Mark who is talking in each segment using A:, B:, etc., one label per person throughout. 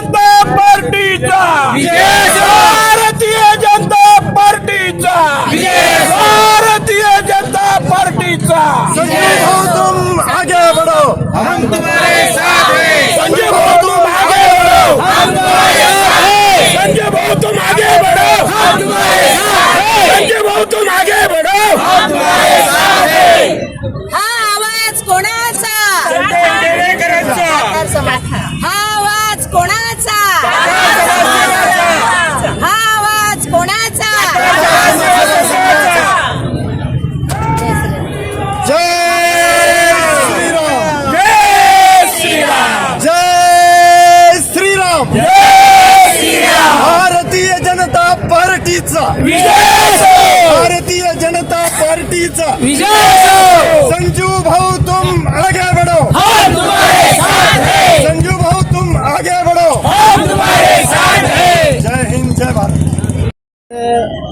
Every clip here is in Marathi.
A: जनता पार्टीचा. भारतीय जनता पार्टीचा. भारतीय जनता पार्टीचा.
B: संजय भाऊ तुम आगे बढ़ो। हम तुम्हारे साथ हैं.
A: संजय भाऊ तुम आगे बढ़ो. हम तुम्हारे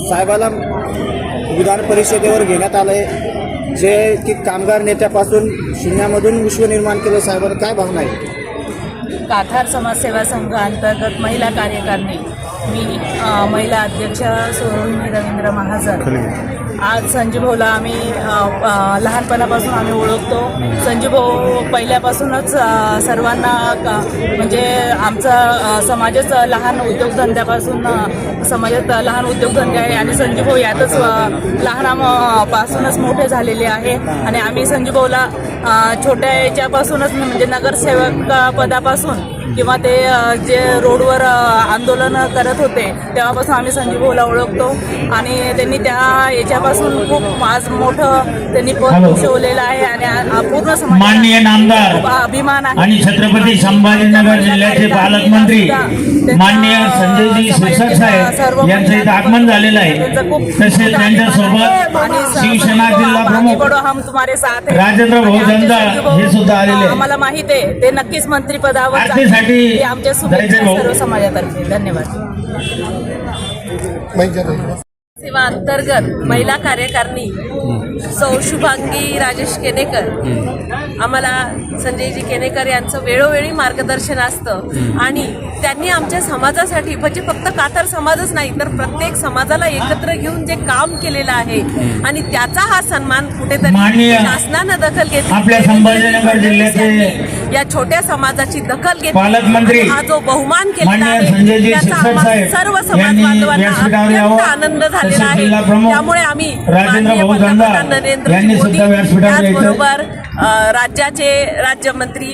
C: साहेबाला विधान परिषदेवर घेण्यात आलंय. जे की कामगार नेत्यापासून शून्यामधून विश्व निर्माण केलं साहेबांना काय भावना आहे?
D: काथार समाजसेवा संघ अंतर्गत महिला कार्यकारिणी मी महिला अध्यक्ष सोहिनी रवींद्र महाजन आज संजू भाऊला आम्ही लहानपणापासून आम्ही ओळखतो. संजू भाऊ पहिल्यापासूनच सर्वांना म्हणजे आमचा समाजच लहान उद्योगधंद्यापासून समाजात लहान उद्योगधंदे आहे. आणि संजू भाऊ यातच अ, लहानापासूनच मोठे झालेले आहे. आणि आम्ही संजू भाऊला छोट्या याच्यापासूनच म्हणजे नगरसेवक पदापासून किंवा ते जे रोडवर आंदोलन करत होते तेव्हापासून आम्ही संजू भाऊला ओळखतो. आणि त्यांनी त्या याच्यापासून खूप आज मोठं त्यांनी पद भूषवलेलं आहे आणि पूर्ण
E: माननीय नामदार
D: अभिमान आहे.
E: आणि छत्रपती संभाजीनगर जिल्ह्याचे पालकमंत्री माननीय संजयजी शिरसाट साहेब यांचं इथं आगमन झालेलं आहे. तसेच त्यांच्यासोबत शिवसेना जिल्हा प्रमुख
D: हम तुम्हारे साथ हैं.
E: राजेंद्र भाऊ
D: भाऊ,
E: हे सुद्धा आलेले आहे.
D: आम्हाला माहीत आहे ते नक्कीच मंत्री पदावर जातील. हे आमच्या शुभेच्छा
E: भाऊ.
D: सर्व समाजातर्फे धन्यवाद
F: सेवा अंतर्गत महिला कार्यकारिणी सौ शुभांगी राजेश केनेकर. आम्हाला संजयजी केनेकर यांचं वेळोवेळी मार्गदर्शन असतं. आणि त्यांनी आमच्या समाजासाठी म्हणजे फक्त कातर समाजच नाही तर प्रत्येक समाजाला एकत्र घेऊन जे काम केलेलं आहे आणि त्याचा हा सन्मान कुठेतरी शासनानं दखल घेतली. या छोट्या समाजाची दखल घेतली. हा जो बहुमान केलेला आहे त्याचा सर्व समाज बांधवांना अत्यंत. आनंद झालेला आहे. त्यामुळे आम्ही नरेंद्र
E: यांनी
F: मोदी
E: सुद्धा व्यासपीठावर यायचं.
F: त्याचबरोबर राज्याचे राज्यमंत्री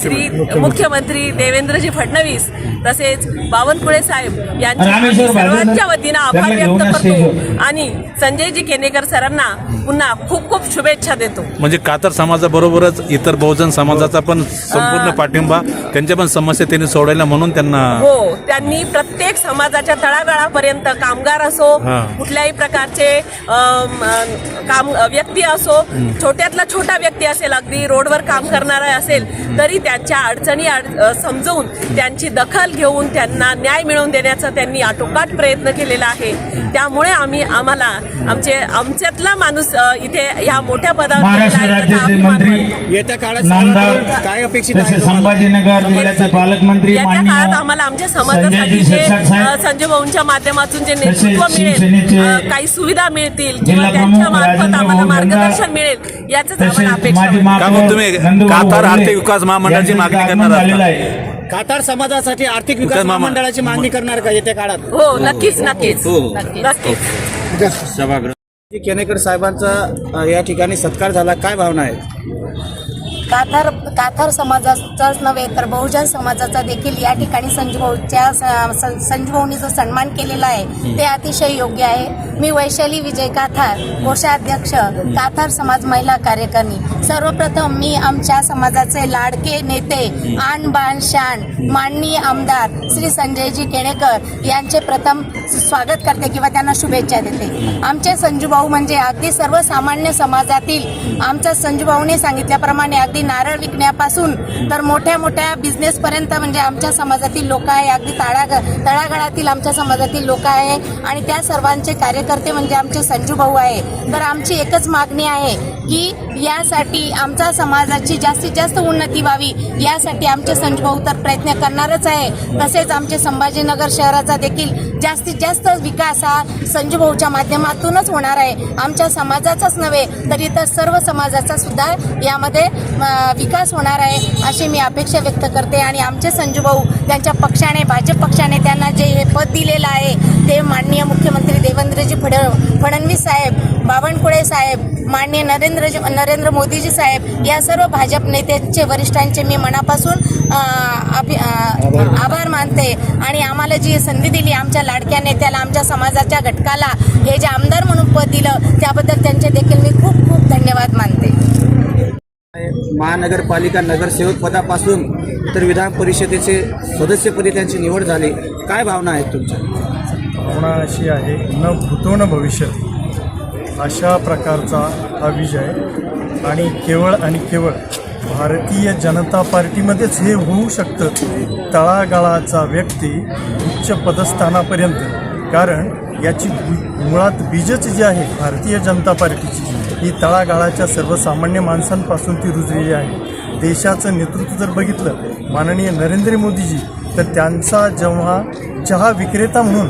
F: श्री मुख्यमंत्री देवेंद्रजी फडणवीस तसेच बावनकुळे साहेब यांचे आम्ही
E: रामेश्वर
F: सर्वांच्या वतीनं आभार व्यक्त करतो. आणि संजयजी केनेकर सरांना पुन्हा खूप खूप शुभेच्छा देतो
G: म्हणजे कातर समाजाबरोबरच इतर बहुजन समाजाचा पण संपूर्ण पाठिंबा त्यांच्या पण समस्या त्यांनी सोडवल्या म्हणून त्यांना
F: हो त्यांनी प्रत्येक समाजाच्या तळागाळापर्यंत कामगार असो. कुठल्याही प्रकारचे काम व्यक्ती असो छोट्यातला छोटा व्यक्ती असेल अगदी रोडवर काम करणारा असेल तरी त्यांच्या अडचणी समजून त्यांची दखल घेऊन त्यांना न्याय मिळवून देण्याचा त्यांनी आटोकाट प्रयत्न केलेला आहे. त्यामुळे आम्ही आम्हाला आमचे आमच्यातला माणूस इथे ह्या मोठ्या पदावर.
C: येत्या काळात काय अपेक्षित?
E: संभाजीनगर जिल्ह्याचे पालकमंत्री
F: येत्या काळात आम्हाला आमच्या समाजासाठी जे संजय भाऊंच्या माध्यमातून जे नेतृत्व मिळेल काही सुविधा मिळतील किंवा त्यांच्या
E: प्रमुख
F: मार्फत
E: राजेंद्र
F: आम्हाला
E: भाऊ जंजाळ,
F: मार्गदर्शन मिळेल याच आम्हाला
E: तसेच
F: अपेक्षा
E: माजी
F: आहे.
E: महापौर
G: का मग तुम्ही
E: नंदुभाऊ
G: कातार आर्थिक विकास महामंडळाची मागणी करणार आहात?
C: कातार समाजासाठी आर्थिक विकास महामंडळाची मागणी करणार का येत्या काळात?
F: हो नक्कीच नक्कीच. नक्कीच.
C: केनेकर साहेबांचा या ठिकाणी सत्कार झाला. काय भावना आहे
H: काथार काथार समाजाचाच नव्हे तर बहुजन समाजाचा देखील या ठिकाणी संजूभाऊच्या संजूभाऊनी जो सन्मान केलेला आहे ते अतिशय योग्य आहे. मी वैशाली विजय काथार कोषाध्यक्ष काथार समाज महिला कार्यकारिणी. सर्वप्रथम मी आमच्या समाजाचे लाडके नेते आन बाण शान माननीय आमदार श्री संजयजी केणेकर यांचे प्रथम स्वागत करते किंवा त्यांना शुभेच्छा देते. आमचे संजूभाऊ म्हणजे अगदी सर्वसामान्य समाजातील आमच्या संजूभाऊने सांगितल्याप्रमाणे अगदी नारळ विकण्यापासून तर मोठ्या मोठ्या बिझनेसपर्यंत म्हणजे आमच्या समाजातील लोक आहे. अगदी तळाग तळागाळातील आमच्या समाजातील लोक आहे. आणि त्या सर्वांचे कार्यकर्ते म्हणजे आमचे संजू भाऊ आहे. तर आमची एकच मागणी आहे की यासाठी आमच्या समाजाची जास्तीत जास्त उन्नती व्हावी. यासाठी आमचे संजू भाऊ तर प्रयत्न करणारच आहे. तसेच आमचे संभाजीनगर शहराचा देखील जास्तीत जास्त विकास हा संजू भाऊच्या माध्यमातूनच होणार आहे. आमच्या समाजाचाच नव्हे तर इतर सर्व समाजाचा सुद्धा यामध्ये विकास होणार आहे अशी मी अपेक्षा व्यक्त करते. आणि आमचे संजू भाऊ त्यांच्या पक्षाने भाजप पक्षाने त्यांना जे हे पद दिलेलं आहे ते माननीय मुख्यमंत्री देवेंद्रजी फड फडणवीस साहेब बावनकुळे साहेब माननीय नरेंद्रजी नरेंद्र मोदीजी साहेब या सर्व भाजप नेत्यांचे वरिष्ठांचे मी मनापासून अभि आभार मानते. आणि आम्हाला जी संधी दिली आमच्या लाडक्या नेत्याला आमच्या समाजाच्या घटकाला हे जे आमदार म्हणून पद दिलं त्याबद्दल त्यांचे देखील मी खूप खूप धन्यवाद मानते.
C: महानगरपालिका नगरसेवक पदापासून तर विधान परिषदेचे सदस्यपदी त्यांची निवड झाली. काय भावना आहेत तुमच्या?
B: भावना अशी आहे न भूतो न भविष्य. अशा प्रकारचा हा विजय आणि केवळ आणि केवळ भारतीय जनता पार्टीमध्येच हे होऊ शकतं तळागाळाचा व्यक्ती उच्च पदस्थानापर्यंत कारण याची मुळात बीजच जी आहे भारतीय जनता पार्टीची ही तळागाळाच्या सर्वसामान्य माणसांपासून ती रुजलेली आहे. देशाचं नेतृत्व जर बघितलं माननीय नरेंद्र मोदीजी तर त्यांचा जेव्हा चहा विक्रेता म्हणून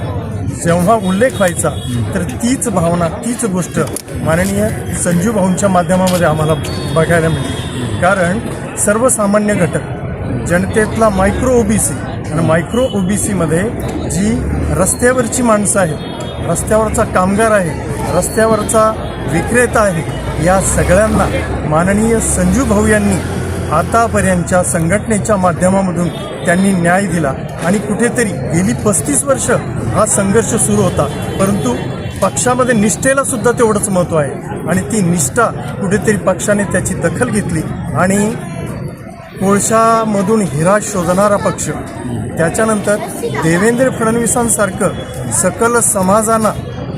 B: जेव्हा उल्लेख व्हायचा तर तीच भावना तीच गोष्ट माननीय संजू भाऊंच्या माध्यमामध्ये आम्हाला बघायला मिळते कारण सर्वसामान्य घटक जनतेतला मायक्रो ओबीसी आणि मायक्रो ओबीसीमध्ये जी रस्त्यावरची माणसं आहेत रस्त्यावरचा कामगार आहे रस्त्यावरचा विक्रेता आहे या सगळ्यांना माननीय संजू भाऊ यांनी आतापर्यंतच्या संघटनेच्या माध्यमामधून त्यांनी न्याय दिला. आणि कुठेतरी गेली पस्तीस वर्ष हा संघर्ष सुरू होता. परंतु पक्षामध्ये निष्ठेला सुद्धा तेवढंच महत्त्व आहे. आणि ती निष्ठा कुठेतरी पक्षाने त्याची दखल घेतली. आणि कोळशामधून हिरा शोधणारा पक्ष त्याच्यानंतर देवेंद्र फडणवीसांसारखं सकल समाजांना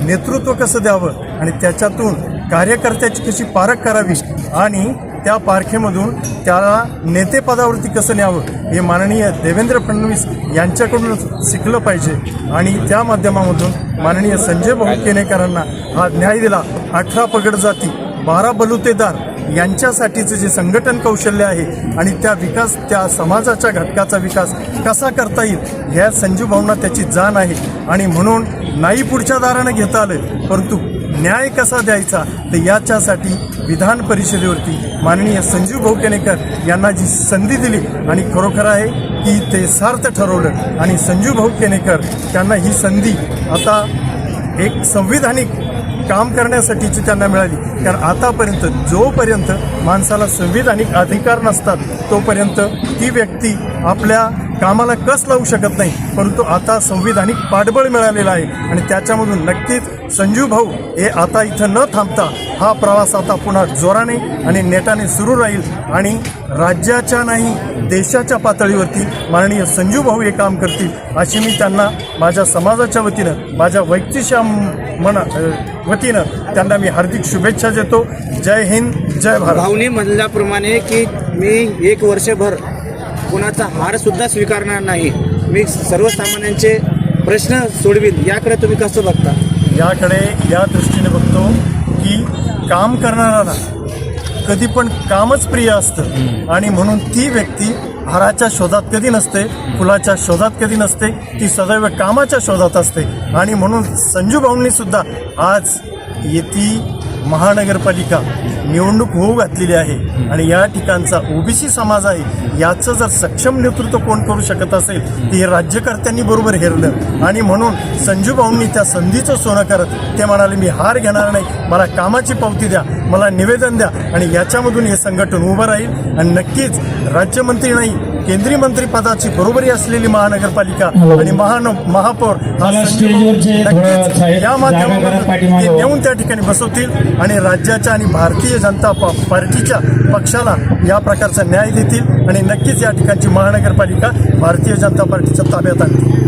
B: नेतृत्व कसं द्यावं आणि त्याच्यातून कार्यकर्त्याची कशी पारख करावी आणि त्या पारखेमधून त्याला नेतेपदावरती कसं न्यावं हे माननीय देवेंद्र फडणवीस यांच्याकडूनच शिकलं पाहिजे. आणि त्या माध्यमामधून माननीय संजय भाऊ केनेकरांना हा न्याय दिला. अठरा पगड जाती बारा बलुतेदार यांच्यासाठीचं जे संघटन कौशल्य आहे आणि त्या विकास त्या समाजाच्या घटकाचा विकास कसा करता येईल ह्या संजू भावना त्याची जाण आहे. आणि म्हणून नाही पुढच्या दारानं घेता आलं परंतु न्याय कसा द्यायचा तर याच्यासाठी विधान परिषदेवरती माननीय संजीव भाऊ केनेकर यांना जी संधी दिली आणि खरोखर आहे की ते सार्थ ठरवलं. आणि संजीव भाऊ केनेकर त्यांना ही संधी आता एक संविधानिक काम करण्यासाठीची त्यांना मिळाली. कारण आतापर्यंत जोपर्यंत माणसाला संविधानिक अधिकार नसतात तोपर्यंत ती व्यक्ती आपल्या कामाला कस लावू शकत नाही परंतु आता संविधानिक पाठबळ मिळालेलं आहे आणि त्याच्यामधून नक्कीच संजू भाऊ हे आता इथं न थांबता हा प्रवास आता पुन्हा जोराने आणि नेटाने सुरू राहील आणि राज्याच्या नाही देशाच्या पातळीवरती माननीय संजू भाऊ हे काम करतील अशी मी त्यांना माझ्या समाजाच्या वतीनं माझ्या वैयक्तिकच्या मना वतीनं त्यांना मी हार्दिक शुभेच्छा देतो. जय हिंद जय भारत.
C: भाऊने म्हणल्याप्रमाणे की मी एक वर्षभर कोणाचा हार सुद्धा स्वीकारणार नाही. मी सर्वसामान्यांचे प्रश्न सोडवीन. याकडे तुम्ही कसं बघता?
B: याकडे या दृष्टीने बघतो की काम करणाऱ्याला कधी पण कामच प्रिय असतं. आणि म्हणून ती व्यक्ती हाराच्या शोधात कधी नसते फुलाच्या शोधात कधी नसते ती सदैव कामाच्या शोधात असते. आणि म्हणून संजू भाऊंनी सुद्धा आज येथी महानगरपालिका निवडणूक होऊ घातलेली आहे आणि या ठिकाणचा ओबीसी समाज आहे याचं जर सक्षम नेतृत्व कोण करू शकत असेल तर हे राज्यकर्त्यांनी बरोबर हेरलं. आणि म्हणून संजू भाऊंनी त्या संधीचं सोनं करत ते म्हणाले मी हार घेणार नाही. मला कामाची पावती द्या मला निवेदन द्या आणि याच्यामधून हे संघटन उभं राहील. आणि नक्कीच राज्यमंत्री नाही केंद्रीय मंत्री पदाची बरोबरी असलेली महानगरपालिका आणि महान महापौर हा या माध्यमातून ते
E: व्हा.
B: नेऊन त्या ठिकाणी बसवतील आणि राज्याच्या आणि भारतीय जनता पार्टीच्या पक्षाला या प्रकारचा न्याय देतील आणि नक्कीच या ठिकाणची महानगरपालिका भारतीय जनता पार्टीच्या ताब्यात आणतील